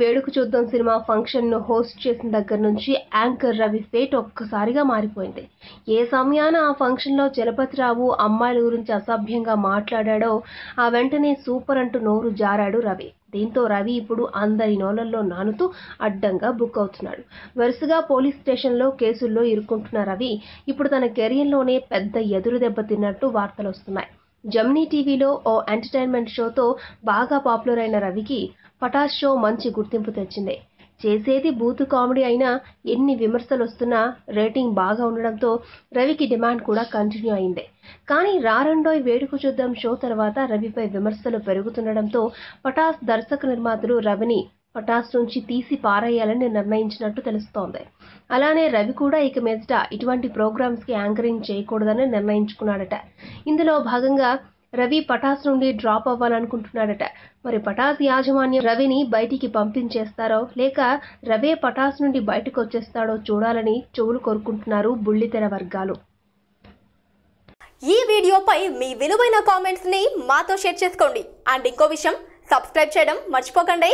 వేడుక చూద్దాం సినిమా ఫంక్షన్ను హోస్ట్ చేసిన దగ్గర నుంచి యాంకర్ రవి ఫేట్ ఒక్కసారిగా మారిపోయింది. ఏ సమయాన ఆ ఫంక్షన్లో చలపతిరావు అమ్మాయిల గురించి అసభ్యంగా మాట్లాడాడో ఆ వెంటనే సూపర్ అంటూ నోరు జారాడు రవి. దీంతో రవి ఇప్పుడు అందరి నోలల్లో నానుతూ అడ్డంగా బుక్ అవుతున్నాడు. వరుసగా పోలీస్ స్టేషన్లో కేసుల్లో ఇరుక్కుంటున్న రవి ఇప్పుడు తన కెరియర్లోనే పెద్ద ఎదురు దెబ్బ తిన్నట్టు వార్తలు వస్తున్నాయి. జమ్నీ టీవీలో ఓ ఎంటర్టైన్మెంట్ షోతో బాగా పాపులర్ అయిన రవికి పటాష్ షో మంచి గుర్తింపు తెచ్చింది. చేసేది బూత్ కామెడీ అయినా ఎన్ని విమర్శలు వస్తున్నా రేటింగ్ బాగా ఉండడంతో రవికి డిమాండ్ కూడా కంటిన్యూ అయింది. కానీ రారండోయ్ వేడుక చూద్దాం షో తర్వాత రవిపై విమర్శలు పెరుగుతుండడంతో పటాస్ దర్శక నిర్మాతలు రవిని పటాస్ నుంచి తీసి పారేయాలని నిర్ణయించినట్టు తెలుస్తోంది. అలానే రవి కూడా ఇక మీదట ఇటువంటి ప్రోగ్రామ్స్కి యాంకరింగ్ చేయకూడదని నిర్ణయించుకున్నాడట. ఇందులో భాగంగా రవి పటాస్ నుండి డ్రాప్ అవ్వాలనుకుంటున్నాడట. మరి పటాస్ యాజమాన్యం రవిని బయటికి పంపించేస్తారో లేక రవే పటాస్ నుండి బయటకు వచ్చేస్తాడో చూడాలని చెవులు కోరుకుంటున్నారు బుల్లితెర వర్గాలు. ఈ వీడియోపై మీ విలువైన కామెంట్స్ని మాతో షేర్ చేసుకోండి. అండ్ ఇంకో విషయం సబ్స్క్రైబ్ చేయడం మర్చిపోకండి.